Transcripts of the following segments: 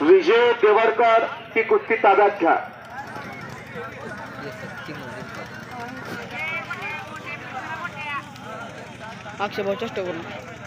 विजय देवरकर ही कुस्ती ताब्यात घ्या. अक्षय भाऊ करून.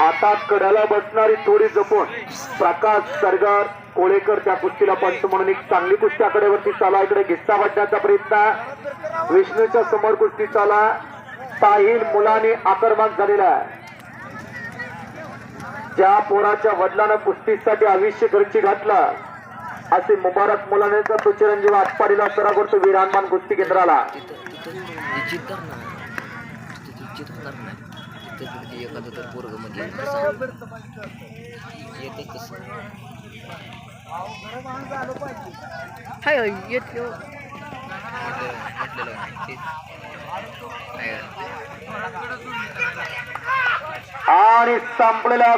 आता कड्याला बसणारी थोडी जपून प्रकाश सरगार कोळेकर त्या कुस्तीला पंच म्हणून एक चांगली कुस्ती आकड्यावरती चाला. इकडे घिस्सा वाटण्याचा प्रयत्न विष्णूच्या समोर कुस्ती चाला. साहिल मुलाने आक्रमक झालेला आहे. ज्या पोराच्या वडिलांना कुस्तीसाठी आयुष्य घरची घातला. असे मुबारक मुलाने जर तो चिरंजीव आटपाडीला सरा करतो वीरांमान कुस्ती केंद्राला. एखादं तर पोरग म्हणजे येते कसं हाय येत म्हटलेलं नाही आणि संपलेल्या